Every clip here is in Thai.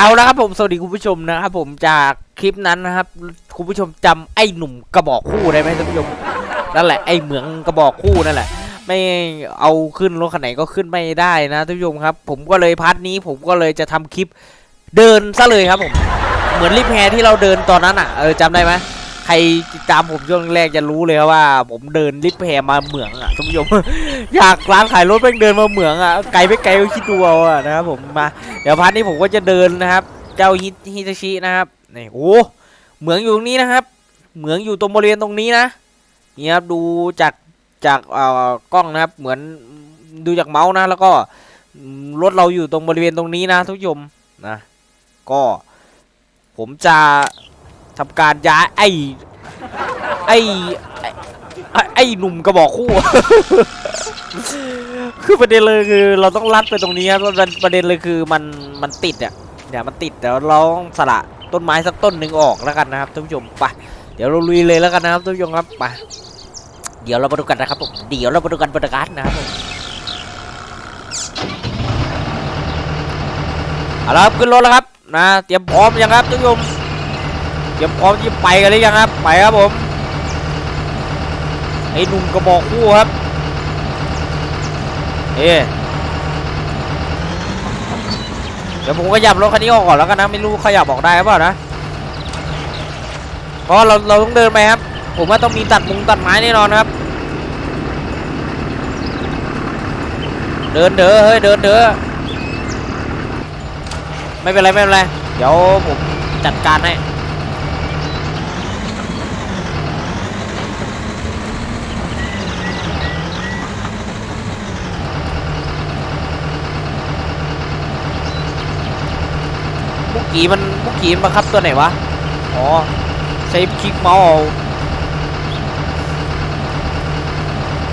เอาละครับผมสวัสดีคุณผู้ชมนะครับผมจากคลิปนั้นนะครับ คุณผู้ชมจำไอ้หนุ่มกระบอกคู่ได้ไหมท่านผู้ชมนั่นแหละไอ้เหมืองกระบอกคู่นั่นแหละ ไม่เอาขึ้นรถคันไหนก็ขึ้นไม่ได้นะท่านผู้ชมครับ ผมก็เลยพาร์ทนี้ผมก็เลยจะทำคลิปเดินซะเลยครับผม เหมือนริบแฮที่เราเดินตอนนั้นอะเออจำได้ไหม ใครติดตามผมช่วงแรกจะรู้เลยครับว่า ผมเดินริบแฮมาเหมืองอะท่านผู้ชมอยากร้านขายรถแม่งเดินมาเหมืองอะไกลไม่ไกลก็คิดดูเอาอะนะครับผมมาเดี๋ยวพาร์ทนี้ผมก็จะเดินนะครับ เจ้าฮิฮิตาชินะครับนี่โอ้เหมืองอยู่ตรงนี้นะครับ เหมืองอยู่ตรงบริเวณตรงนี้นะนี่ครับดูจากจากเอ่อกล้องนะครับ เหมือนดูจากเมาส์นะ แล้วก็รถเราอยู่ตรงบริเวณตรงนี้นะทุกผู้ชมนะ ก็ผมจะ ทำการย้ายไอ้ไอ้ไอ้หนุ่มกระบอกคู่ คือประเด็นเลยคือเราต้องลัดไปตรงนี้ครับประประเด็นเลยคือมันมันติดอะเนี่ยมันติดเดี๋ยวเราต้องสละต้นไม้สักต้นหนึ่งออกแล้วกันนะครับท่านผู้ชมไปเดี๋ยวเราลุยเลยแล้วกันนะครับท่านผู้ชมครับไปเดี๋ยวเรามาดูกันนะครับผมเดี๋ยวเรามาดูกันบรรยากาศนะครับผมเอาละครับขึ้นรถแล้วครับนะเตรียมพร้อมยังครับท่านผู้ชม ตรียมพร้อมที่ไปกันหรือยังครับ ไปครับผม ไอ้หนุ่มกระบอกคู่ครับ เอ๊เดี๋ยวผมขยับรถคันนี้ออกก่อนแล้วกันนะ ไม่รู้ขยับออกได้หรือเปล่านะ เพราะเราเราต้องเดินไปครับ ผมว่าต้องมีตัดมุงตัดไม้แน่นอนนะครับ เดินเด้อเฮ้ยเดินเด้อไม่เป็นไรไม่เป็นไร เดี๋ยวผมจัดการให้ กี้มันมุกกี้มันบังคับตัวไหนวะ อ๋อ ใช้คลิกเมาส์เอา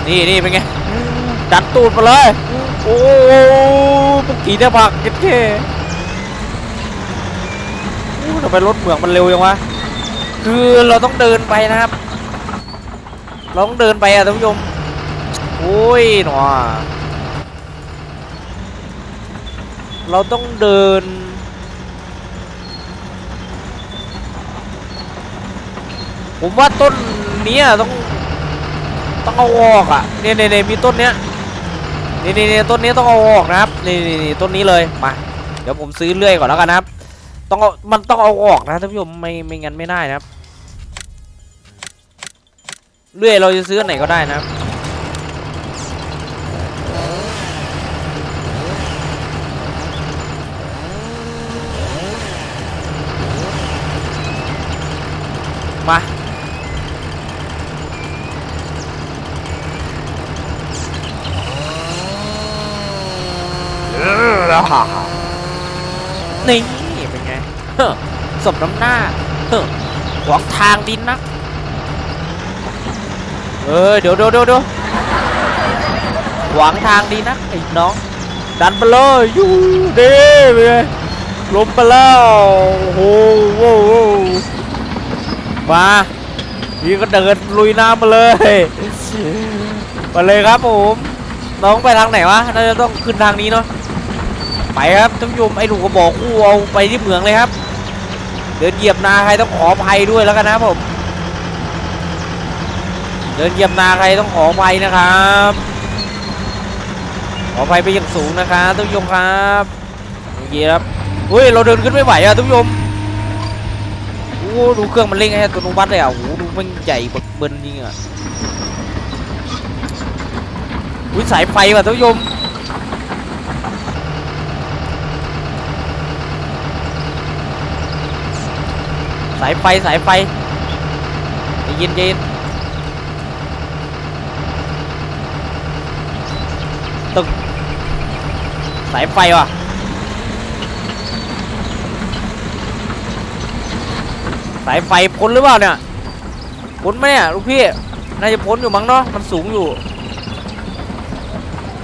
นี่นี่เป็นไง ดันตูดมาเลย โอ้มุกกี้เนี่ยผักเก็ดเท่โอ้ทำไมรถเหมืองมันเร็วยังวะ คือเราต้องเดินไปนะครับ เราต้องเดินไปอะท่านผู้ชม โอ้ยหนอเราต้องเดิน ผมว่าต้นเนี้ยต้องต้องเอาออกอะเนี่ยเนี่ยเนี่ยมีต้นเนี้ยนี่นี่นี่ต้นนี้ต้องเอาออกนะครับนี่นี่นี่ต้นนี้เลยมาเดี๋ยวผมซื้อเรื่อยก่อนแล้วกันนะครับ ต้องเอามันต้องเอาออกนะท่านผู้ชมไม่ไม่งั้นไม่ได้นะครับเรื่อยเราจะซื้อไหนก็ได้นะครับมา นี่เป็นไงเฮ้อสมน้ำหน้าเฮ้อขวางทางดินนักเออเดี๋ยวเดี๋ยวเดี๋ยวเดี๋ยวขวางทางดีนักไอ้น้อง ดันไปเลยยูเด้ไปเลยล้มไปแล้วโอ้โหว้โว้มานี่ก็เดินลุยน้ำมาเลยไปเลยครับผมน้องไปทางไหนวะน่าจะต้องขึ้นทางนี้เนาะ ไปครับท่านผู้ชมไอ้หนูก็บอกคู่เอาไปที่เหมืองเลยครับ เดินเหยียบนาใครต้องขออภัยด้วยแล้วกันนะผม เดินเหยียบนาใครต้องขออภัยนะครับขออภัยไปอย่างสูงนะครับท่านผู้ชมครับโอเคครับเฮ้ยเราเดินขึ้นไม่ไหวอะท่านผู้ชมโอ้ดูเครื่องมันเร่งให้ตัวนุบัตเลยอะโอ้ดูมันใหญ่บักเบิ้ลจริงอะอุ้ยสายไฟว่ะท่านผู้ชม สายไฟสายไฟใจเย็นใจเย็นตึกสายไฟว่ะสายไฟพ้นหรือเปล่าเนี่ยพ้นไหมเนี่ยลูกพี่น่าจะพ้นอยู่มั้งเนาะมันสูงอยู่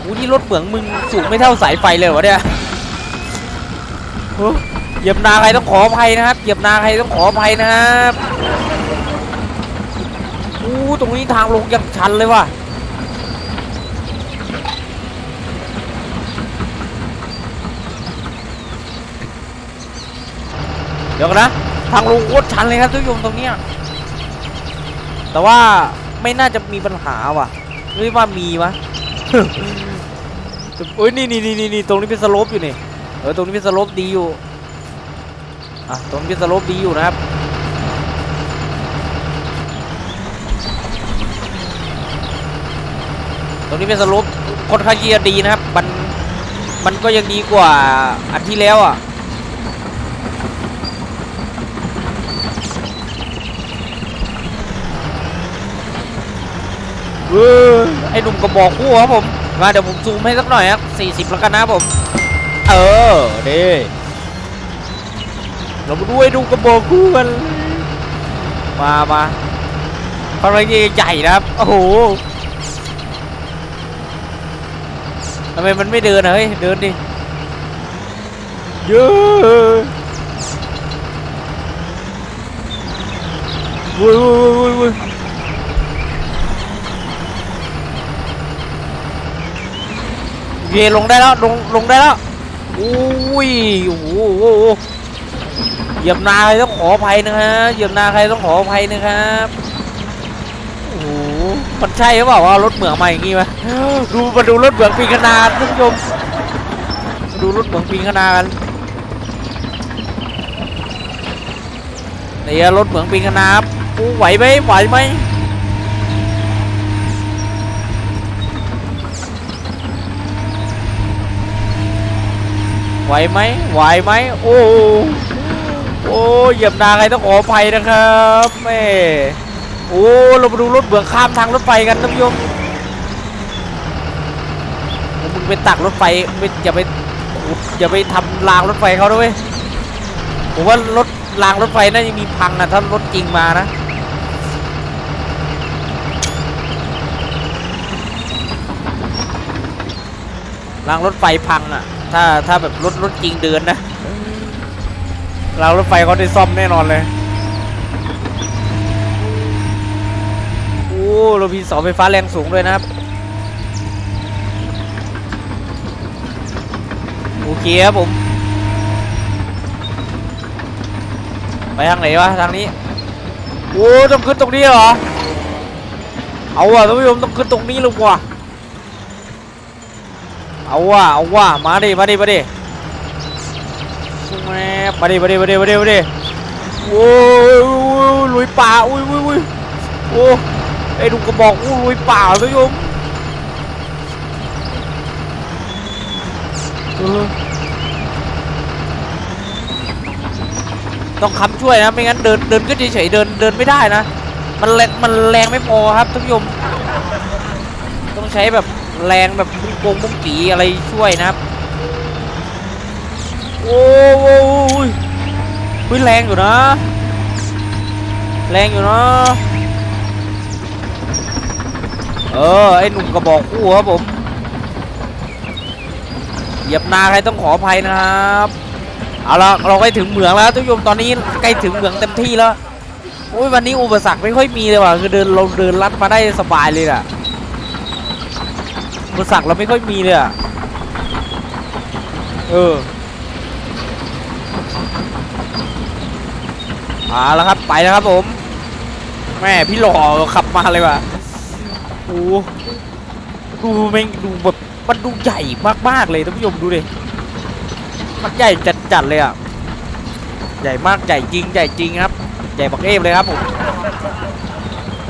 อู้ที่รถเหมืองมึงสูงไม่เท่าสายไฟเลยวะเนี่ย เหยียบนาใครต้องขออภัยนะครับเหยียบนาใครต้องขออภัยนะครับอู้ตรงนี้ทางลงยังชันเลยว่ะเดี๋ยวก่อนนะทางลงโคตรชันเลยครับทุกผู้ชมตรงเนี้ยแต่ว่าไม่น่าจะมีปัญหาว่ะหรือว่ามีวะโอ้ยนี่นี่นี่นี่นี่ตรงนี้เป็นสโลปอยู่นี่เออตรงนี้เป็นสโลปดีอยู่ อะตรงนี้เสโลปดีอยู่นะครับตรงนี้เป็นสโลปค่อนข้างที่จะดีนะครับ มัน มันก็ยังดีกว่าอันที่แล้วอะ เออไอ้หนุ่มกระบอกคู่ครับผม มาเดี๋ยวผมซูมให้สักหน่อยครับ40แล้วกันนะผม เออเด้ เรามาดูไอ้หนุ่มกระบอกคู่กันมามาค่อนข้างที่ใหญ่นะครับ โอ้โหทำไมมันไม่เดินเฮ้ย เดินดิเยอะวุ้ยวุ้ยวุ้ยวุ้ยเยลงได้แล้ว ลง ลงได้แล้ว อุ้ย โอ้โหโอ้โห เหยียบนาใครต้องขออภัยนะฮะเหยียบนาใครต้องขออภัยนะครับโอ้โหมันใช่หรือเปล่าว่ารถเหมืองมาอย่างงี้ไหมดูมาดูรถเหมืองปีขนาดท่านผู้ชมมาดูรถเหมืองปีขนาดกันนี่รถเหมืองปีขนาดโอ้ไหวไหมไหวไหมไหวไหมไหวไหมโอ้ โอ้เหยียบนาใครต้องขออภัยนะครับแม่โอ้เรามาดูรถเบือข้ามทางรถไฟกันท่านผู้ชมมึงไปตักรถไฟไม่อย่าไปอย่าไปทำรางรถไฟเขาด้วยผมว่ารถรางรถไฟน่าจะมีพังนะถ้ารถจริงมานะรางรถไฟพังอะ ถ้าถ้าแบบรถรถจริงเดินนะ รางรถไฟเขาได้ซ่อมแน่นอนเลยโอ้เรามีเสาไฟฟ้าแรงสูงด้วยนะครับ โอเคครับผม ไปทางไหนวะ ทางนี้ โอ้ต้องขึ้นตรงนี้เหรอ เอาว่ะท่านผู้ชมต้องขึ้นตรงนี้เลยว่ะ เอาว่ะเอาว่ะมาดิ มาดิ มาดิ แม่มาดิมาดิมาดิมาดิมาดิโอ้ยลุยป่าอุ้ยอุ้ยอุ้ยโอ้ไอ้ดุกระบอกอู้ลุยป่าท่านผู้ชมต้องค้ำช่วยนะไม่งั้นเดินเดินก็เฉยเดินเดินไม่ได้นะ มันแรงมันแรงไม่พอครับท่านผู้ชมต้องใช้แบบแรงแบบมุ้งโกงมุ้งกีอะไรช่วยนะครับ โอ้โหเฮ้ยแรงอยู่นะ แรงอยู่นะ เออ ไอ้หนุ่มกระบอกคู่ครับผม เหยียบนาใครต้องขออภัยนะครับเอาละเราใกล้ถึงเหมืองแล้วทุกโยมตอนนี้ใกล้ถึงเหมืองเต็มที่แล้วโอ้ยวันนี้อุปสรรคไม่ค่อยมีเลยว่ะคือเดินเราเดินลัดมาได้สบายเลยอะอุปสรรคเราไม่ค่อยมีเลยอะเออ เอาละครับไปแล้วครับผม แม่พี่หล่อขับมาเลยว่ะโอ้ดูแม่งดูแบบมันดูใหญ่มากๆเลยท่านผู้ชมดูดิมันใหญ่จัดๆเลยอะใหญ่มากใหญ่จริงใหญ่จริงครับใหญ่บักเอฟเลยครับผม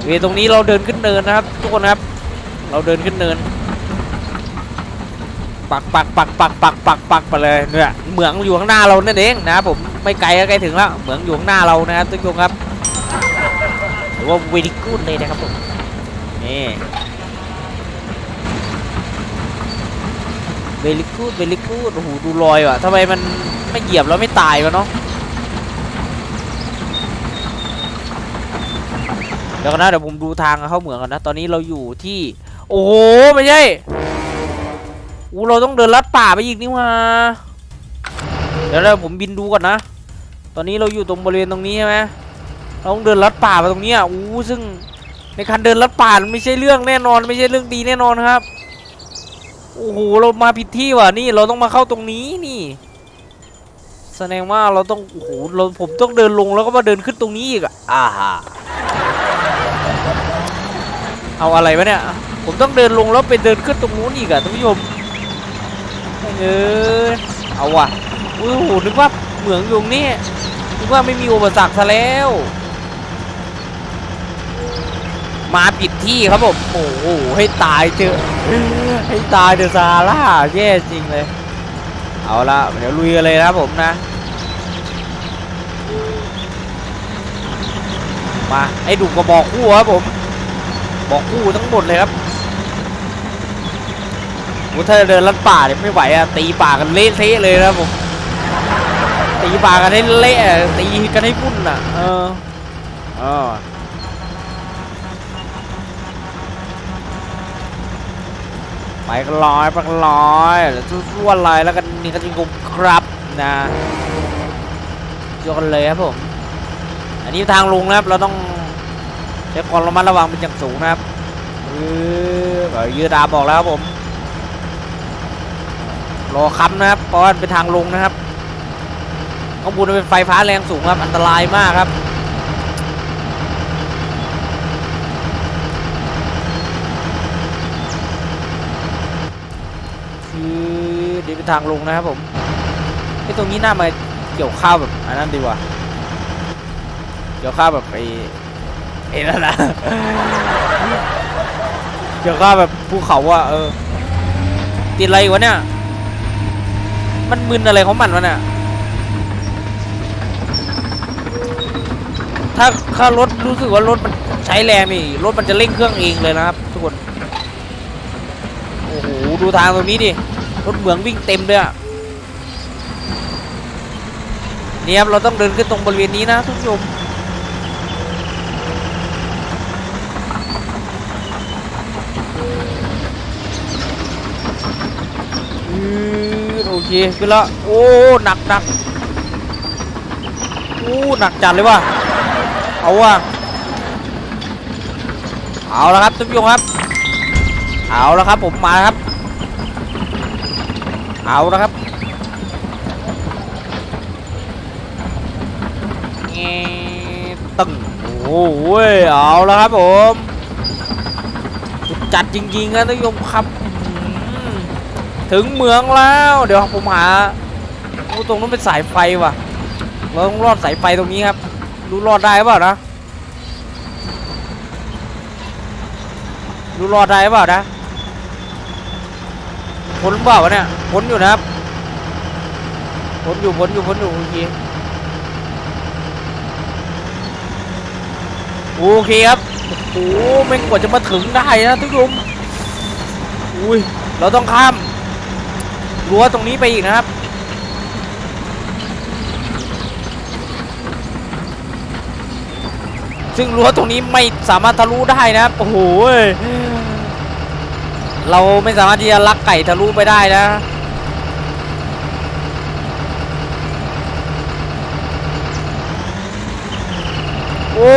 เวตรงนี้เราเดินขึ้นเนินนะครับ ทุกคนครับ เราเดินขึ้นเนิน ปักปักปักปักปักปักปักไปเลยเนี่ยเหมืองอยู่ข้างหน้าเรานั่นเองนะครับผม ไม่ไกลก็ใกล้ถึงแล้ว เหมืองอยู่ข้างหน้าเรานะครับทุกคนครับ หรือว่าเวดิกูดเลยนะครับผม นี่เวลิกูดเวลิกูดโอ้โหดูรอยว่ะทำไมมันไม่เหยียบแล้วไม่ตายวะเนาะเดี๋ยวก่อนนะเดี๋ยวผมดูทางเข้าเหมืองก่อนนะ ตอนนี้เราอยู่ที่ โอ้โหไม่ใช่อู้เราต้องเดินลัดป่าไปอีกนี่ว่าเดี๋ยวเราผมบินดูก่อนนะ ตอนนี้เราอยู่ตรงบริเวณตรงนี้ใช่ไหมเราต้องเดินลัดป่าไปตรงเนี้ยอู้ซึ่งในการเดินลัดป่ามันไม่ใช่เรื่องแน่นอน ไม่ใช่เรื่องดีแน่นอนครับโอ้โหเรามาผิดที่ว่ะนี่เราต้องมาเข้าตรงนี้นี่ แสดงว่าเราต้องโอ้โหเราผมต้องเดินลงแล้วก็มาเดินขึ้นตรงนี้อีกอะอ่าฮะเอาอะไรวะเนี่ยผมต้องเดินลงแล้วไปเดินขึ้นตรงนู้นอีกอะท่านผู้ชมเออเอาว่ะอุ้ยโอ้โหนึกว่าเหมืองอยู่ตรงนี่ นึกว่าไม่มีอุปสรรคซะแล้ว มาผิดที่ครับผม โอ้โห ให้ตายเถอให้ตายเถอะซาร่าแย่จริงเลย เอาละเดี๋ยวลุยกันเลยนะครับผมนะ มาไอ้ดุกระบอกคู่ครับผม บอกคู่ทั้งหมดเลยครับถ้าเดินลัดป่าเนี่ยไม่ไหวอะตีป่ากันเละเทะเลยนะครับผม ตีปากันให้เละตีกันให้พุ่นอะ เออเออไปกันลอยไปกันลอยแล้วสู้ๆลอยแล้วกันนี่ก็จริงๆครับนะยกกันเลยครับผม อันนี้ทางลงนะครับ เราต้องใช้ความระมัดระวังเป็นอย่างสูงนะครับเออยืดดาบอกแล้วครับผม รอค้ำนะครับเพราะว่าเป็นทางลงนะครับ ข้างบนเป็นไฟฟ้าแรงสูงครับ อันตรายมากครับ คือเดี๋ยวเป็นทางลงนะครับผมไอ้ตรงนี้น่ามาเกี่ยวข้าวแบบอันนั้นดีกว่า เกี่ยวข้าวแบบไอ้ไอ้นั่นนะเกี่ยวข้าวแบบภูเขาอะเออติดอะไรวะเนี่ย มันมึนอะไรของมันวะเนี่ย ถ้าถ้ารถรู้สึกว่ารถมันใช้แรงนี่รถมันจะเร่งเครื่องเองเลยนะครับ ทุกคน โอ้โห ดูทางตรงนี้ดิ รถเหมืองวิ่งเต็มเลยอะเนี่ยครับ เราต้องเดินขึ้นตรงบริเวณนี้นะทุกผู้ชมโอเคขึ้นแล้ว โอ้ หนักหนักโอ้ หนักจัดเลยว่ะ เอาว่ะเอาแล้วครับทุกผู้ชมครับ เอาแล้วครับผมมาครับ เอาแล้วครับเงี้ตึงโอ้โหเอาแล้วครับผมจัดจริงๆนะท่านผู้ชมครับถึงเมืองแล้ว เดี๋ยวผมหาตรงนู้นเป็นสายไฟว่ะเราต้องรอดสายไฟตรงนี้ครับ รู้รอดได้เปล่านะรู้รอดได้เปล่านะพ้นเปล่าเนี่ยพ้นอยู่นะครับพ้นอยู่พ้นอยู่พ้นอยู่โอเคโอเคครับโอ้โหแม่กว่าจะมาถึงได้นะทุกคนอุ้ยเราต้องข้ามรั้วตรงนี้ไปอีกนะครับ ซึ่งรั้วตรงนี้ไม่สามารถทะลุได้นะครับโอ้โหเราไม่สามารถที่จะลักไก่ทะลุไปได้นะ โอ้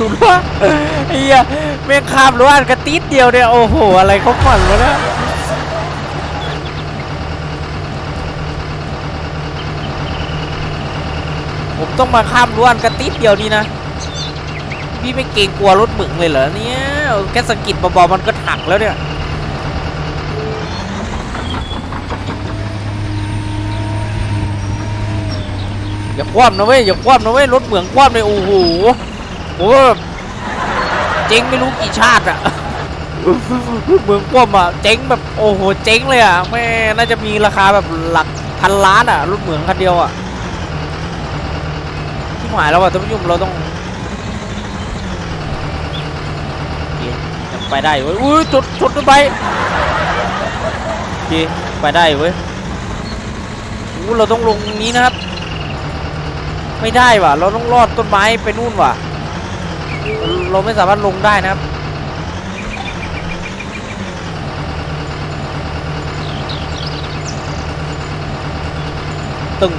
ดูว่าไอ้เหี้ยแม่งข้ามรั้วอันกระติดเดียวเนี่ย โอ้โห อะไรเขาฝันวะเนะผมต้องมาข้ามรั้วอันกระติดเดียวนี้นะ พี่ไม่เกรงกลัวรถมึงเลยเหรอเนี่ยแค่สกิดเบาๆมันก็หักแล้วเนี่ยอย่าคว่ำนะเว้ยอย่าคว่ำนะเว้ยรถเหมืองคว่ำเลยโอ้โหโอ้เจ๊งไม่รู้กี่ชาติอะเหมืองคว่ำอะเจ๊งแบบโอ้โหเจ๊งเลยอะแม่น่าจะมีราคาแบบหลักพันล้านอะรถเหมืองคันเดียวอะที่หมายแล้วอะท่านผู้ชมเราต้องโอเคยัง ไปได้เว้ยอุ้ยจุดจุดต้นไปโอเคไปได้เว้ยอู้เราต้องลงนี้นะครับ ไม่ได้ว่ะ เราต้องลอดต้นไม้ไปนู่นว่ะ เราไม่สามารถลงได้นะครับตึง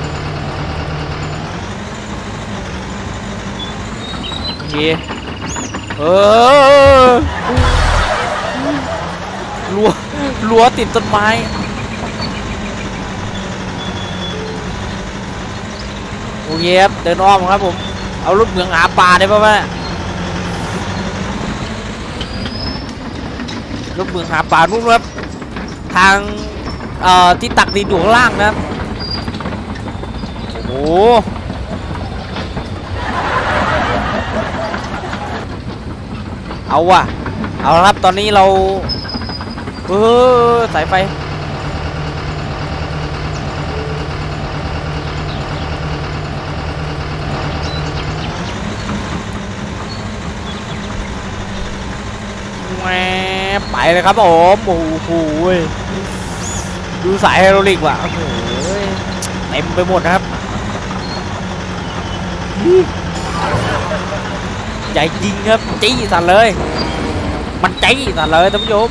โอเคเออ รั้วรั้วติดต้นไม้ โอเคครับเดินอ้อมครับผม เอารถเหมืองหาปลาได้ป่ะแม่รถเหมืองหาปลานู่นครับ ทางเอ่อที่ตักดินอยู่ข้างล่างนะครับ โอ้โหเอาว่ะ เอาครับ ตอนนี้เรา เออสายไฟแหมไปเลยครับผมโอ้โหดูสายไฮโดรลิกว่ะโอ้โหเต็มไปหมดนะครับใหญ่จริงครับจี้สั่นเลย มันจี้สั่นเลยท่านผู้ชม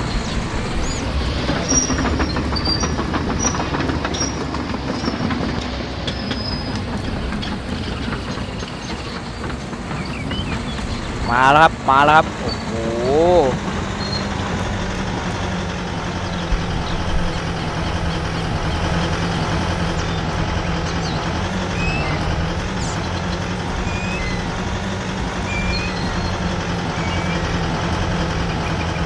มาแล้วครับ มาแล้วครับ โอ้โห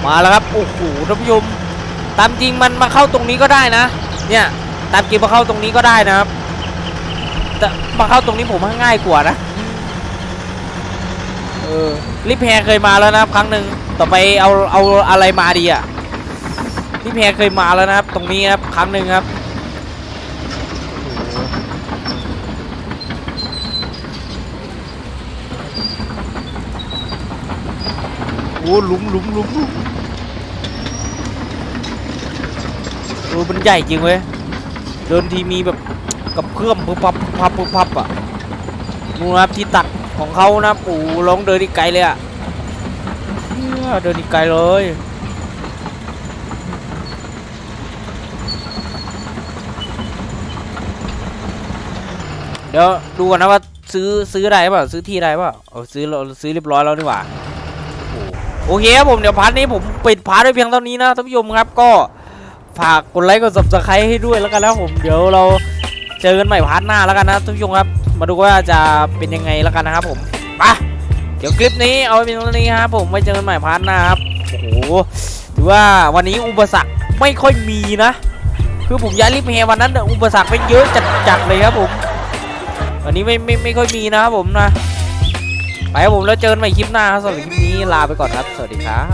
มาแล้วครับ โอ้โหท่านผู้ชมตามจริงมันมาเข้าตรงนี้ก็ได้นะ เนี่ย ตามจริงมาเข้าตรงนี้ก็ได้นะครับ แต่มาเข้าตรงนี้ผมว่าง่ายกว่านะ ออลิฟแพรเคยมาแล้วนะครับ ครั้งหนึ่งต่อไปเอาเอาอะไรมาดีอะลิฟแพรเคยมาแล้วนะครับ ตรงนี้ครับครั้งหนึ่งครับโอ้โหหลุมหลุมหลุมหลุมเออมันใหญ่จริงเว้ยเดินทีมีแบบกับเพื่อมพึบพับพึบพับพึบพับอะนู่นครับที่ตัก ของเขานะปู่ลองเดินอีกไกลเลยอะเดินอีกไกลเลยเดี๋ยวดูก่อนนะว่าซื้อซื้อได้เปล่าซื้อที่ได้เปล่าเออซื้อเราซื้อเรียบร้อยแล้วนี่หว่าโอเคครับผมเดี๋ยวพาร์ทนี้ผมปิดพาร์ทไว้เพียงเท่านี้นะท่านผู้ชมครับก็ฝากกดไลค์กด subscribe ให้ด้วยแล้วกันนะผมเดี๋ยวเราเจอกันใหม่พาร์ทหน้าแล้วกันนะท่านผู้ชมครับ มาดูว่าจะเป็นยังไงแล้วกันนะครับผมไปเดี๋ยวคลิปนี้เอาไว้เพียงเท่านี้ครับผมไว้เจอกันใหม่พาร์ทหน้าครับโอ้โหถือว่าวันนี้อุปสรรคไม่ค่อยมีนะ คือผมย้ายลิฟต์แฮวันนั้นอุปสรรคเป็นเยอะจัดๆเลยครับผมวันนี้ไม่ไม่ไม่ค่อยมีนะครับผมนะไปครับผมแล้วเจอกันใหม่คลิปหน้าครับสำหรับคลิปนี้ลาไปก่อนครับ สวัสดีครับ